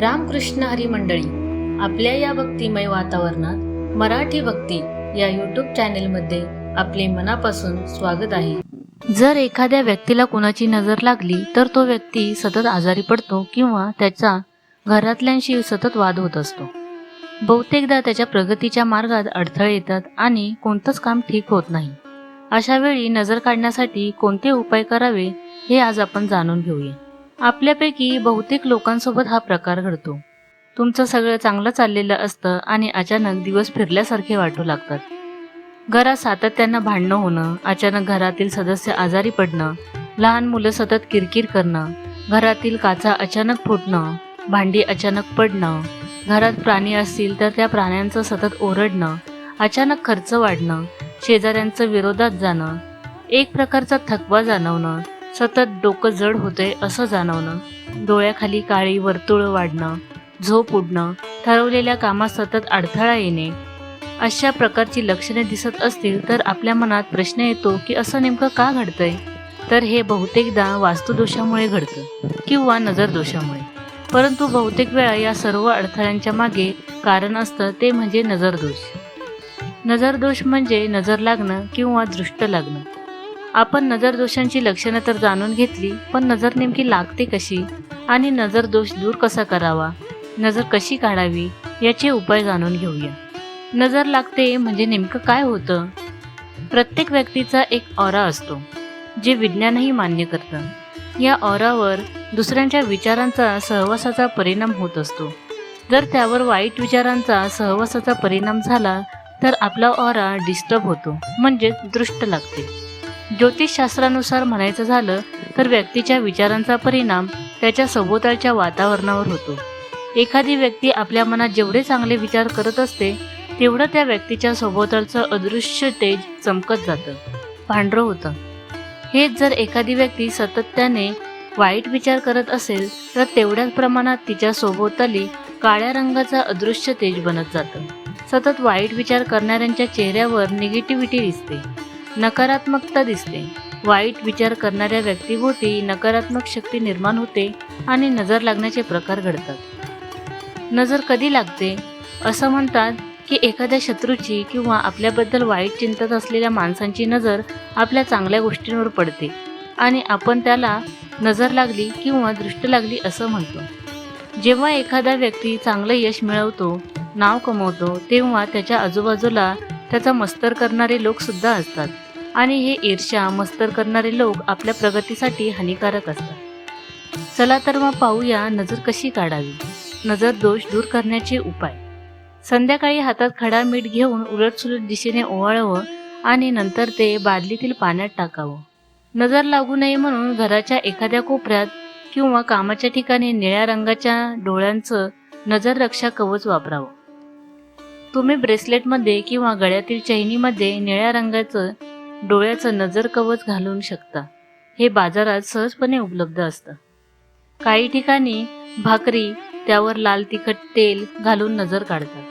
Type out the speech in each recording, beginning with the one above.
रामकृष्ण हरी मंडळी आपल्या या भक्तिमय वातावरणात मराठी भक्ती या यूट्यूब चॅनेलमध्ये आपले मनापासून स्वागत आहे. जर एखाद्या व्यक्तीला कुणाची नजर लागली तर तो व्यक्ती सतत आजारी पडतो किंवा त्याचा घरातल्यांशी सतत वाद होत असतो. बहुतेकदा त्याच्या प्रगतीच्या मार्गात अडथळे येतात आणि कोणतंच काम ठीक होत नाही. अशा वेळी नजर काढण्यासाठी कोणते उपाय करावे हे आज आपण जाणून घेऊया. आपल्यापैकी बहुतेक लोकांसोबत हा प्रकार घडतो. तुमचं सगळं चांगलं चाललेलं असतं आणि अचानक दिवस फिरल्यासारखे वाटू लागतात. घरात सातत्यानं भांडणं होणं अचानक घरातील सदस्य आजारी पडणं लहान मुलं सतत किरकिर करणं घरातील काचा अचानक फुटणं भांडी अचानक पडणं घरात प्राणी असतील तर त्या प्राण्यांचं सतत ओरडणं अचानक खर्च वाढणं शेजाऱ्यांचं विरोधात जाणं एक प्रकारचा थकवा जाणवणं सतत डोकं जड होतंय असं जाणवणं डोळ्याखाली काळी वर्तुळ वाढणं झोप उडणं ठरवलेल्या कामात सतत अडथळा येणे अशा प्रकारची लक्षणे दिसत असतील तर आपल्या मनात प्रश्न येतो की असं नेमकं का घडतंय? तर हे बहुतेकदा वास्तुदोषामुळे घडतं किंवा नजरदोषामुळे. परंतु बहुतेक वेळा या सर्व अडथळ्यांच्या मागे कारण असतं ते म्हणजे नजरदोष. नजरदोष म्हणजे नजर लागणं किंवा दृष्ट लागणं. आपण नजर दोषांची लक्षणं तर जाणून घेतली पण नजर नेमकी लागते कशी? आणि नजर दोष दूर कसा करावा? नजर कशी काढावी? याचे उपाय जाणून घेऊया. नजर लागते म्हणजे नेमकं काय होतं? प्रत्येक व्यक्तीचा एक ऑरा असतो जे विज्ञानही मान्य करतं. या ऑरावर दुसऱ्यांच्या विचारांचा सहवासाचा परिणाम होत असतो. जर त्यावर वाईट विचारांचा सहवासाचा परिणाम झाला तर आपला ऑरा डिस्टर्ब होतो म्हणजेच दृष्ट लागते. ज्योतिषशास्त्रानुसार म्हणायचं झालं तर व्यक्तीच्या विचारांचा परिणाम त्याच्या सभोवतालच्या वातावरणावर होतो. एखादी व्यक्ती आपल्या मनात जेवढे चांगले विचार करत असते तेवढं त्या व्यक्तीच्या सभोवतालचं अदृश्य तेज चमकत जातं. पांढरं होतं. हेच जर एखादी व्यक्ती सातत्याने वाईट विचार करत असेल तर तेवढ्याच प्रमाणात तिच्या सभोवताली काळ्या रंगाचा अदृश्य तेज बनत जातं. सतत वाईट विचार करणाऱ्यांच्या चेहऱ्यावर निगेटिव्हिटी दिसते. नकारात्मकता दिसते. वाईट विचार करणाऱ्या व्यक्तीभोवती नकारात्मक शक्ती निर्माण होते आणि नजर लागण्याचे प्रकार घडतात. नजर कधी लागते? असं म्हणतात की एखाद्या शत्रूची किंवा आपल्याबद्दल वाईट चिंतत असलेल्या माणसांची नजर आपल्या चांगल्या गोष्टींवर पडते आणि आपण त्याला नजर लागली किंवा दृष्ट लागली असं म्हणतो. जेव्हा एखादा व्यक्ती चांगलं यश मिळवतो नाव कमवतो तेव्हा त्याच्या आजूबाजूला त्याचा मस्तर करणारे लोकसुद्धा असतात. आणि हे ईर्ष्या मस्तर करणारे लोक आपल्या प्रगतीसाठी हानिकारक असतात. चला तर मग पाहूया नजर कशी काढावी. नजर दोष दूर करण्याचे उपाय. संध्याकाळी हातात खडा मीठ घेऊन उलटसुलट दिशेने ओवाळावं आणि नंतर ते बादलीतील पाण्यात टाकावं. नजर लागू नये म्हणून घराच्या एखाद्या कोपऱ्यात किंवा कामाच्या ठिकाणी निळ्या रंगाच्या डोळ्यांचं नजर रक्षा कवच वापरावं. तुम्ही ब्रेसलेटमध्ये किंवा गळ्यातील चैनीमध्ये निळ्या रंगाचं डोळ्याचं नजर कवच घालून शकता. हे बाजारात सहजपणे उपलब्ध असतं. काही ठिकाणी भाकरी त्यावर लाल तिखट तेल घालून नजर काढतात.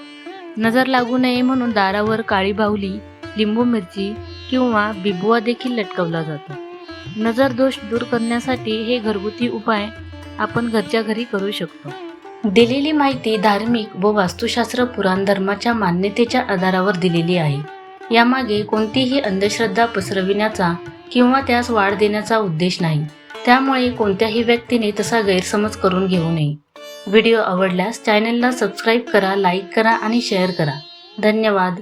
नजर लागू नये म्हणून दारावर काळी बाहुली लिंबू मिरची किंवा बिबुवा देखील लटकवला जातो. नजर दोष दूर करण्यासाठी हे घरगुती उपाय आपण घरच्या घरी करू शकतो. दिलेली माहिती धार्मिक व वास्तुशास्त्र पुराण धर्माच्या मान्यतेच्या आधारावर दिलेली आहे. यामागे कोणतीही अंधश्रद्धा पसरविण्याचा किंवा त्यास वाढ देण्याचा उद्देश नाही. त्यामुळे कोणत्याही व्यक्तीने तसा गैरसमज करून घेऊ नये. व्हिडिओ आवडल्यास चॅनलला सबस्क्राईब करा लाईक करा आणि शेअर करा. धन्यवाद.